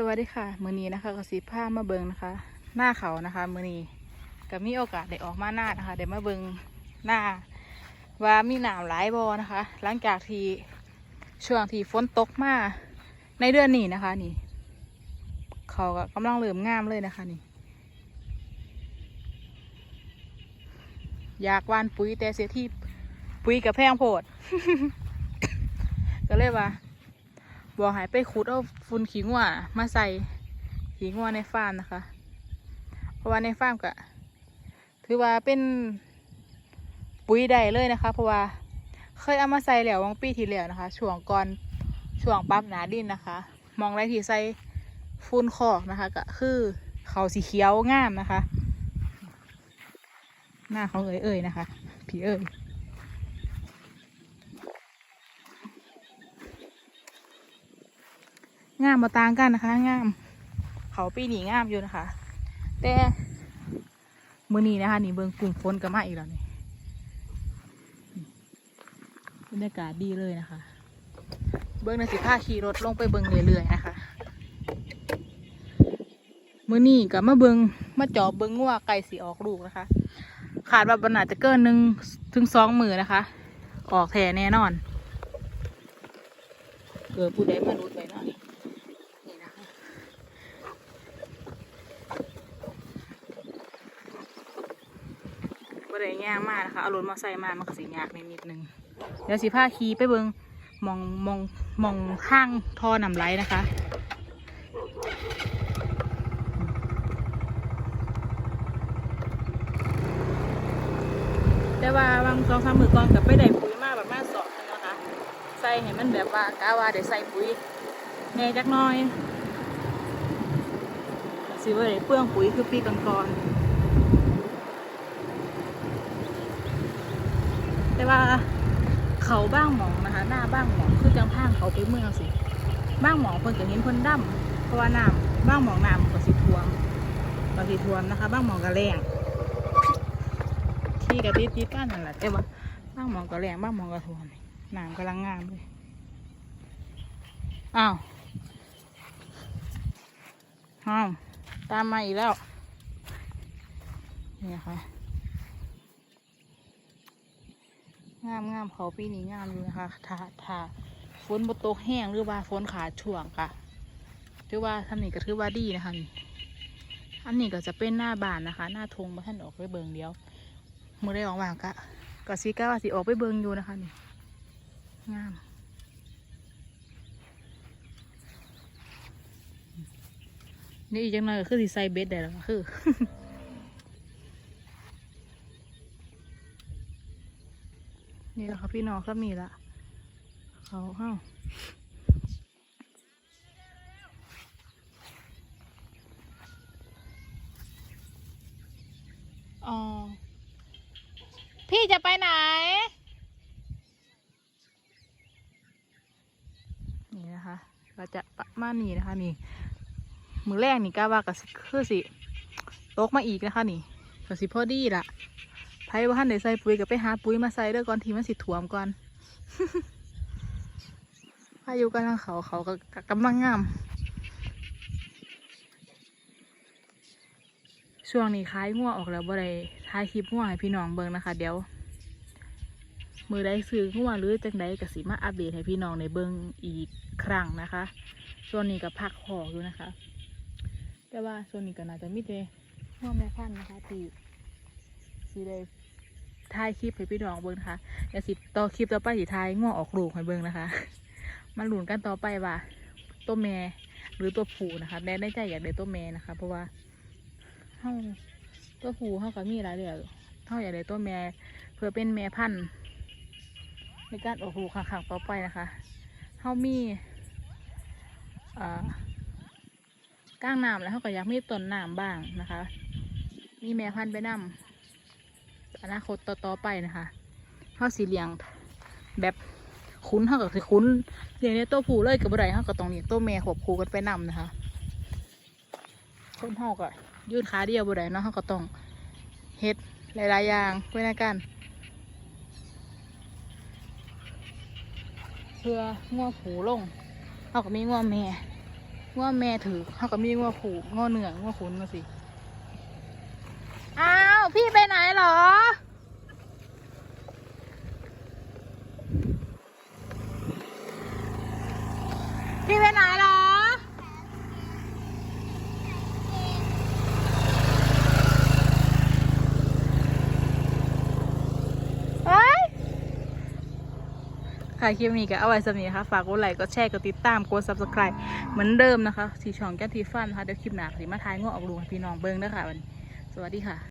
สวัสดีค่ะ มือนี้นะคะกสิผ้ามาเบิงนะคะ หน้าเขานะคะ มือนี้ก็มีโอกาสได้ออกมาหน้านะคะได้มาเบิงหน้า ว่ามีหนาวหลายบอนะคะ หลังจากที่ช่วงที่ฝนตกมาในเดือนนี้นะคะนี่ เขาก็กำลังเริ่มงามเลยนะคะนี่ อยากวานปุ๋ยแต่เสียที่ปุ๋ยกับแพงโพด ก็เลยว่า บอหายไปขุดเอาฝุ่นขี้งัวมาใส่ขี้งัวในฟาร์มนะคะ เพราะว่าในฟาร์มก็ถือว่าเป็นปุ๋ยได้เลยนะคะ เพราะว่าเคยเอามาใส่แล้ววังปีที่แล้วนะคะ ช่วงก่อนช่วงปั๊บหนาดินนะคะ มองไรที่ใส่ฝุ่นคอกนะคะ ก็คือเขาสีเขียวงามนะคะ หน้าของเอ๋ยเอ๋ยนะคะ ผีเอ๋ย งามมาต่างกันนะคะงาม เขาปีนี้งามอยู่นะคะ แต่มือนี้นะคะนี่เบิงกลุ่มฝนกันมาอีกแล้วนี่บรรยากาศดีเลยนะคะ เบิ้งในสิผ้าขี่รถลงไปเบิงเรื่อยๆนะคะมือนี้กับมาเบิงมาจอบเบิงงัวไก่สีออกลูกนะคะ ขาดว่าบรรณาจะเกินหนึ่งถึงสองมือนะคะ ออกแท่แน่นอน เออผู้ใดมารุดไว้หน่อย นี่นะคะบ่ ได้ยากมากนะคะเอารถมาใส่มามันก็สิยากนิดนิดนึงเดี๋ยวสิพาขี่ไปเบิงมองมองมองข้างท่อนำไหลนะคะแต่ว่าบางสองสามมือก่อนกับไปได้ปุ๋ยมาแบบมาสอบนะคะ ใส่ให้มันแบบว่ากาว่าได้ใส่ปุ๋ยแน่จักน้อยสิว่าได้เปลืองปุ๋ยคือปีก่อนๆแต่ว่าเขาบ้างหมองนะคะ หน้า บ้างหมองคือจังพางเขาไปเมืองสิบ้างหมองเพิ่นก็เห็นเพิ่นดำเพราะว่าน้ำบ้างหมองน้ำก็สิท่วมก็สิท่วมนะคะ บ้างหมองก็แรงที่กะติดติดกันนั่นแหละแต่ว่าบ้างหมองก็แรงบ้างหมองก็ท่วมน้ำกำลังงามเลยอ้าวอ้าวตามมาอีกแล้วนี่นะคะ งามงามเขาปีนี้งามอยู่นะคะถ้าถ้าฝนบตกแห้งหรือว่าฝนขาดช่วงค่ะถือว่าทำนี่ก็ถือว่าดีนะคะนี่อันนี้ก็จะเป็นหน้าบานนะคะ หน้าธงมาท่านออกไปเบิงเดียวมือได้ออกมางกะก็ซีก้าวสิออกไปเบิงอยู่นะคะนี่งามนี่อีกจังหน่อยก็คือสีใส่เบ็ดได้แล้วคือ นี่แหละค่ะพี่น้องก็มีละเขาเฮ้าอ๋อพี่จะไปไหน นี่นะคะ เราจะประมาณนี้นะคะนี่ มือแรกนี่ก้าว่าก็สิคือสิ ตกมาอีกนะคะนี่ก็สิพอดีละ ไพ่ว่าท่านได้ใส่ปุ๋ยก็ไปหาปุ๋ยมาใส่เด้อก่อนที่มันสิถ่วมก่อนพายุกันทางเขาเขาก็กำลังงามช่วงนี้คล้ายง่วออกแล้วบ่ได้ท้ายคลิปง่วให้พี่น้องเบิ่งนะคะ เดี๋ยว มือได้ซื้อง่วหรือจังใดก็สิมาอัปเดตให้พี่น้องในเบิ่งอีกครั้งนะคะช่วงนี้ก็พักหอกอยู่นะคะ แต่ว่าโซนนี้ก็น่าจะมีแต่ห้อแม่พันนะคะที่สีได้ ถ่ายคลิปให้พี่น้องเบิ่งนะคะเดี๋ยวสิต่อคลิปต่อไปสิถ่ายง่วออกลูกให้เบิ่งนะคะ มาลุ้นกันต่อไปว่าตัวแม่หรือตัวผู้นะคะแม่ได้ใจอยากได้ตัวแม่นะคะ เพราะว่าเฮาตัวผู้เฮาก็มีหลายเรื่องเฮาอยากได้ตัวแม่เพื่อเป็นแม่พันธุ์ในการออกลูกครั้งๆต่อไปนะคะเฮามีอ่าก้างน้ำแล้วเขาก็อยากมีต้นน้ำบ้างนะคะ มีแม่พันธุ์ไปนำ อนาคตต่อๆไปนะคะเขาสีเหลี้ยงแบบคุ้นเขาก็คือคุ้นเลี้ยงในตัวผู้เลยกับอะไรเขาก็ต้องเลี้ตัวแม่ขบคู่กันไปนำนะคะ คนเขาก็ยืดขาเดียวบ่ได้เนาะเขาก็ต้องเฮ็ดหลายๆอย่างไว้ในกัน เพื่องัวผูลงเขาก็มีงัวแม่งัวแม่ถือเขาก็มีงัวผูกงัวเหนืองัวขุนมาสิ อ้าว พี่ไปไหนเหรอ พี่ไปไหนเหรอ เฮ้ย ค่ะคลิปนี้ก็เอาไว้สำนี้ค่ะ ฝากกดไลค์กดแชร์กดติดตามกด subscribe เหมือนเดิมนะคะที่ช่องแก้มทีฟันนะคะเดี๋ยวคลิปหน้าสิมาทายง้อออกลูกให้พี่น้องเบิ้งนะคะวันนี้สวัสดีค่ะ